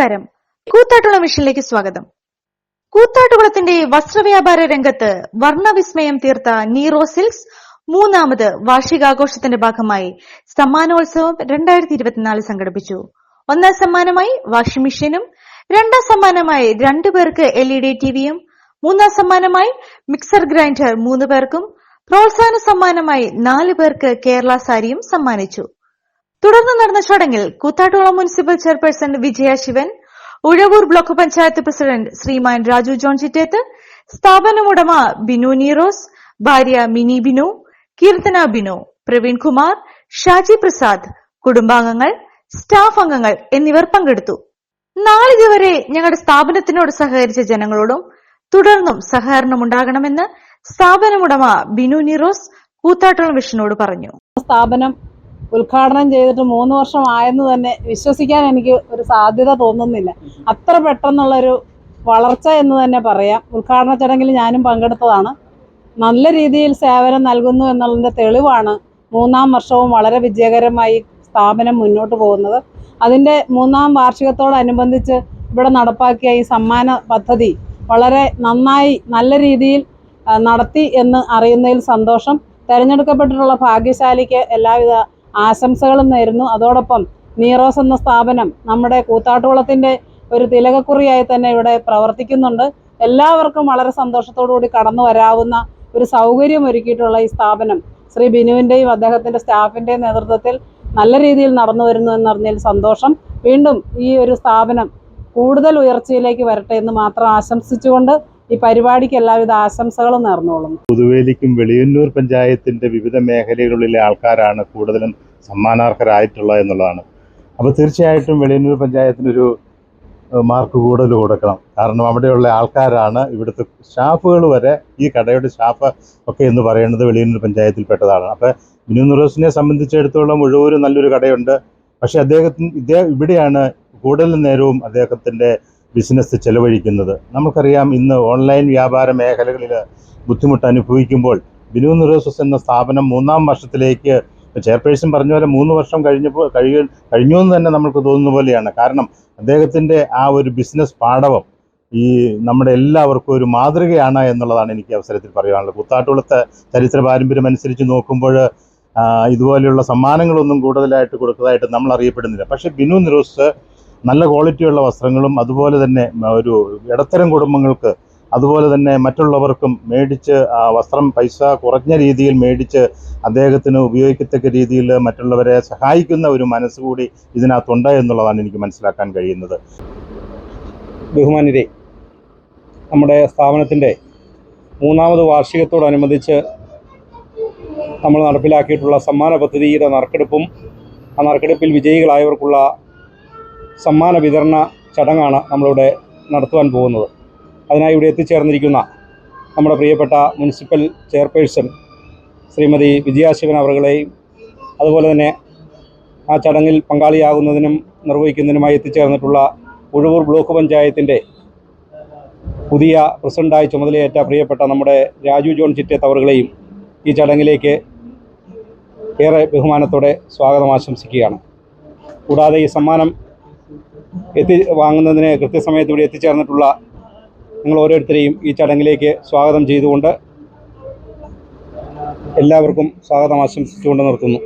നമസ്കാരം. കൂത്താട്ടുള്ള മിഷനിലേക്ക് സ്വാഗതം. കൂത്താട്ടുകുളത്തിന്റെ വസ്ത്രവ്യാപാര രംഗത്ത് വർണവിസ്മയം തീർത്ത നീറോ സിൽക്സ് മൂന്നാമത് വാർഷികാഘോഷത്തിന്റെ ഭാഗമായി സമ്മാനോത്സവം രണ്ടായിരത്തി ഇരുപത്തിനാല് സംഘടിപ്പിച്ചു. ഒന്നാം സമ്മാനമായി വാഷിംഗ് മെഷീനും രണ്ടാം സമ്മാനമായി രണ്ടു പേർക്ക് എൽ ഇ ഡി ടിവിയും മൂന്നാം സമ്മാനമായി മിക്സർ ഗ്രൈൻഡർ മൂന്ന് പേർക്കും പ്രോത്സാഹന സമ്മാനമായി നാല് പേർക്ക് കേരള സാരിയും സമ്മാനിച്ചു. തുടർന്ന് നടന്ന ചടങ്ങിൽ Koothattukulam municipal chairperson Vijaya Sivan Uzhavoor block panchayat president Shriman Raju John Chittethu സ്ഥാപനമുടമ Binu Neeros ഭാര്യ മിനി ബിനു കീർത്തന ബിനു പ്രവീൺ കുമാർ ഷാജി പ്രസാദ് കുടുംബാംഗങ്ങൾ സ്റ്റാഫ് അംഗങ്ങൾ എന്നിവർ പങ്കെടുത്തു. നാളിതുവരെ ഞങ്ങളുടെ സ്ഥാപനത്തിനോട് സഹകരിച്ച ജനങ്ങളോടും തുടർന്നും സഹകരണം ഉണ്ടാകണമെന്ന് സ്ഥാപനമുടമ ബിനു നിറോസ് കൂത്താട്ടുളം വിഷനോട് പറഞ്ഞു. സ്ഥാപനം ഉദ്ഘാടനം ചെയ്തിട്ട് മൂന്ന് വർഷം ആയെന്ന് തന്നെ വിശ്വസിക്കാൻ എനിക്ക് ഒരു സാധ്യത തോന്നുന്നില്ല. അത്ര പെട്ടെന്നുള്ളൊരു വളർച്ച എന്ന് തന്നെ പറയാം. ഉദ്ഘാടന ചടങ്ങിൽ ഞാനും പങ്കെടുത്തതാണ്. നല്ല രീതിയിൽ സേവനം നൽകുന്നു എന്നുള്ളതിന്റെ തെളിവാണ് മൂന്നാം വർഷവും വളരെ വിജയകരമായി സ്ഥാപനം മുന്നോട്ട് പോകുന്നത്. അതിന്റെ മൂന്നാം വാർഷികത്തോടനുബന്ധിച്ച് ഇവിടെ നടപ്പാക്കിയ ഈ സമ്മാന പദ്ധതി വളരെ നന്നായി നല്ല രീതിയിൽ നടത്തി എന്ന് അറിയുന്നതിൽ സന്തോഷം. തിരഞ്ഞെടുക്കപ്പെട്ടിട്ടുള്ള ഭാഗ്യശാലിക്ക് എല്ലാവിധ ആശംസകളും നേരുന്നു അതോടൊപ്പം നീറോസ് എന്ന സ്ഥാപനം നമ്മുടെ കൂത്താട്ടുകുളത്തിന്റെ ഒരു തിലകക്കുറിയായി തന്നെ ഇവിടെ പ്രവർത്തിക്കുന്നുണ്ട്. എല്ലാവർക്കും വളരെ സന്തോഷത്തോടു കൂടി കടന്നു വരാവുന്ന ഒരു സൗകര്യം ഒരുക്കിയിട്ടുള്ള ഈ സ്ഥാപനം ശ്രീ ബിനുവിന്റെയും അദ്ദേഹത്തിന്റെ സ്റ്റാഫിന്റെയും നേതൃത്വത്തിൽ നല്ല രീതിയിൽ നടന്നു വരുന്നു എന്നറിഞ്ഞതിൽ സന്തോഷം. വീണ്ടും ഈ ഒരു സ്ഥാപനം കൂടുതൽ ഉയർച്ചയിലേക്ക് വരട്ടെ എന്ന് മാത്രം ആശംസിച്ചുകൊണ്ട് ഈ പരിപാടിക്ക് എല്ലാവിധ ആശംസകളും നേർന്നോളും പുതുവേലിക്കും വെളിയന്നൂർ പഞ്ചായത്തിന്റെ വിവിധ മേഖലകളിലെ ആൾക്കാരാണ് കൂടുതലും സമ്മാനാർഹരായിട്ടുള്ളത് എന്നുള്ളതാണ്. അപ്പോൾ തീർച്ചയായിട്ടും വെളിയന്നൂർ പഞ്ചായത്തിനൊരു മാർക്ക് കൂടുതൽ കൊടുക്കണം. കാരണം അവിടെയുള്ള ആൾക്കാരാണ് ഇവിടുത്തെ സ്റ്റാഫുകൾ വരെ ഈ കടയുടെ സ്റ്റാഫ് ഒക്കെ എന്ന് പറയുന്നത് വെളിയന്നൂർ പഞ്ചായത്തിൽപ്പെട്ടതാണ്. അപ്പോൾ ബിനു നിറോസിനെ സംബന്ധിച്ചിടത്തോളം ഒഴുവൂർ നല്ലൊരു കടയുണ്ട്. പക്ഷേ അദ്ദേഹത്തിന് ഇദ്ദേഹം ഇവിടെയാണ് കൂടുതൽ നേരവും അദ്ദേഹത്തിന്റെ ബിസിനസ് ചെലവഴിക്കുന്നത്. നമുക്കറിയാം ഇന്ന് ഓൺലൈൻ വ്യാപാര മേഖലകളിൽ ബുദ്ധിമുട്ട് അനുഭവിക്കുമ്പോൾ ബിനു നിറോസസ് എന്ന സ്ഥാപനം മൂന്നാം വർഷത്തിലേക്ക് ചെയർപേഴ്സൺ പറഞ്ഞ പോലെ മൂന്ന് വർഷം കഴിഞ്ഞപ്പോൾ കഴിയ കഴിഞ്ഞു എന്ന് തന്നെ നമുക്ക് തോന്നുന്ന പോലെയാണ്. കാരണം അദ്ദേഹത്തിന്റെ ആ ഒരു ബിസിനസ് പാഠവം ഈ നമ്മുടെ എല്ലാവർക്കും ഒരു മാതൃകയാണ് എന്നുള്ളതാണ് എനിക്ക് അവസരത്തിൽ പറയാനുള്ളത് കുത്താട്ടുകുളത്തെ ചരിത്ര പാരമ്പര്യം അനുസരിച്ച് നോക്കുമ്പോൾ ഇതുപോലെയുള്ള സമ്മാനങ്ങളൊന്നും കൂടുതലായിട്ട് കൊടുത്തതായിട്ട് നമ്മൾ അറിയപ്പെടുന്നില്ല പക്ഷേ ബിനു നിറോസ് നല്ല ക്വാളിറ്റിയുള്ള വസ്ത്രങ്ങളും അതുപോലെ തന്നെ ഒരു ഇടത്തരം കുടുംബങ്ങൾക്ക് അതുപോലെ തന്നെ മറ്റുള്ളവർക്കും മേടിച്ച് ആ വസ്ത്രം പൈസ കുറഞ്ഞ രീതിയിൽ മേടിച്ച് അദ്ദേഹത്തിന് ഉപയോഗിക്കത്തക്ക രീതിയിൽ മറ്റുള്ളവരെ സഹായിക്കുന്ന ഒരു മനസ്സുകൂടി ഇതിനകത്തുണ്ട് എന്നുള്ളതാണ് എനിക്ക് മനസ്സിലാക്കാൻ കഴിയുന്നത്. ബഹുമാനിരെ നമ്മുടെ സ്ഥാപനത്തിന്റെ മൂന്നാമത് വാർഷികത്തോടനുബന്ധിച്ച് നമ്മൾ നടപ്പിലാക്കിയിട്ടുള്ള സമ്മാന പദ്ധതിയുടെ നറുക്കെടുപ്പും ആ നറുക്കെടുപ്പിൽ വിജയികളായവർക്കുള്ള സമ്മാന വിതരണ ചടങ്ങാണ് നമ്മളിവിടെ നടത്തുവാൻ പോകുന്നത്. അതിനായി ഇവിടെ എത്തിച്ചേർന്നിരിക്കുന്ന നമ്മുടെ പ്രിയപ്പെട്ട മുനിസിപ്പൽ ചെയർപേഴ്സൺ ശ്രീമതി വിജയാശിവൻ അവറുകളെയും അതുപോലെ തന്നെ ആ ചടങ്ങിൽ പങ്കാളിയാകുന്നതിനും നിർവഹിക്കുന്നതിനുമായി എത്തിച്ചേർന്നിട്ടുള്ള ഉഴവൂർ ബ്ലോക്ക് പഞ്ചായത്തിന്റെ പുതിയ പ്രസിഡന്റായി ചുമതലയേറ്റ പ്രിയപ്പെട്ട നമ്മുടെ രാജു ജോൺ ചിറ്റേത്ത് അവറുകളെയും ഈ ചടങ്ങിലേക്ക് ഏറെ ബഹുമാനത്തോടെ സ്വാഗതം ആശംസിക്കുകയാണ്. കൂടാതെ ഈ സമ്മാനം എത്തി വാങ്ങുന്നതിന് കൃത്യസമയത്ത് ഇവിടെ എത്തിച്ചേർന്നിട്ടുള്ള നിങ്ങൾ ഓരോരുത്തരെയും ഈ ചടങ്ങിലേക്ക് സ്വാഗതം ചെയ്തുകൊണ്ട് എല്ലാവർക്കും സ്വാഗതം ആശംസിച്ചുകൊണ്ട് നിർത്തുന്നു.